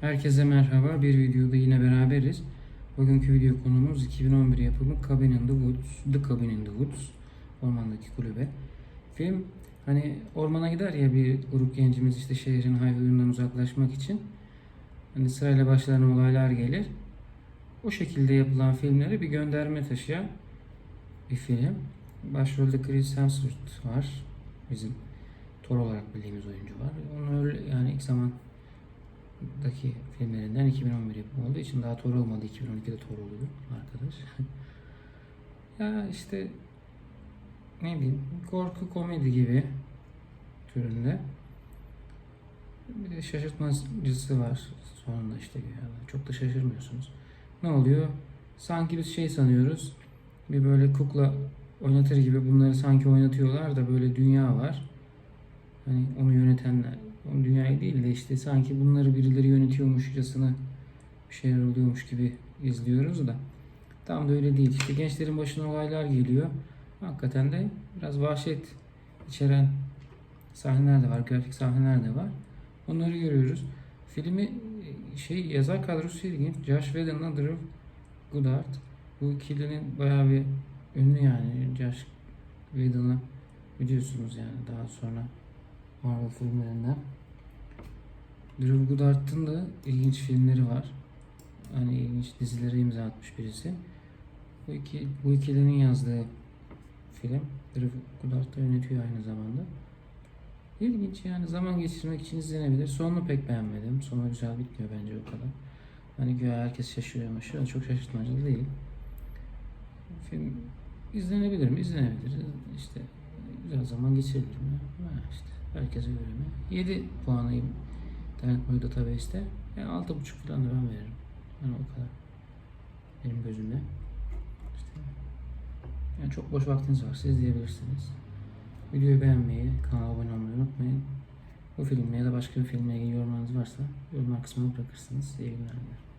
Herkese merhaba. Bir videoda yine beraberiz. Bugünkü video konumuz 2011 yapımı Cabin in the Woods, The Cabin in the Woods, ormandaki kulübe. Film hani ormana gider ya bir grup gencimiz işte şehrin hayvanından uzaklaşmak için. Hani sırayla başlarına olaylar gelir. O şekilde yapılan filmlere bir gönderme taşıyan bir film. Başrolde Chris Hemsworth var. Bizim Thor olarak bildiğimiz oyuncu var. Onu öyle yani ilk zaman daki filmlerinden 2011 yapımı olduğu için daha Thor olmadı. 2012'de Thor oluyor arkadaş. ya işte ne bileyim korku komedi gibi türünde. Bir de şaşırtmacısı var sonunda işte yani çok da şaşırmıyorsunuz. Ne oluyor? Sanki biz şey sanıyoruz. Bir böyle kukla oynatır gibi bunları sanki oynatıyorlar da böyle dünya var. Hani onu yönetenler, onu dünyayı değil de işte sanki bunları birileri yönetiyormuşçasına bir şeyler oluyormuş gibi izliyoruz da. Tam da öyle değil. İşte gençlerin başına olaylar geliyor. Hakikaten de biraz vahşet içeren sahneler de var, grafik sahneler de var. Onları görüyoruz. Filmi e, şey yazar kadrosu ilginç. Josh Whedon'la Drew Goddard. Bu ikilinin bayağı bir ünlü yani. Josh Whedon'ı biliyorsunuz yani daha sonra Marvel filmlerinden. Drew Goddard'ın da ilginç filmleri var. Hani ilginç dizilere imza atmış birisi. Bu iki bu ikilinin yazdığı film. Drew Goddard da yönetiyor aynı zamanda. İlginç yani zaman geçirmek için izlenebilir. Sonunu pek beğenmedim. Sonu güzel bitmiyor bence o kadar. Hani güya herkes şaşırıyor ama çok şaşırtmacı değil. Film izlenebilir mi? İzlenebilir. İşte güzel zaman geçirilir mi? Ha işte herkese göre mi? 7 puanıyım boyu database'te. Yani 6.5 falan da ben veririm. Yani o kadar. Benim gözümde. İşte yani çok boş vaktiniz varsa izleyebilirsiniz. Videoyu beğenmeyi, kanala abone olmayı unutmayın. Bu filmle ya da başka bir filmle ilgili yorumlarınız varsa yorumlar kısmına bırakırsınız. İyi günler.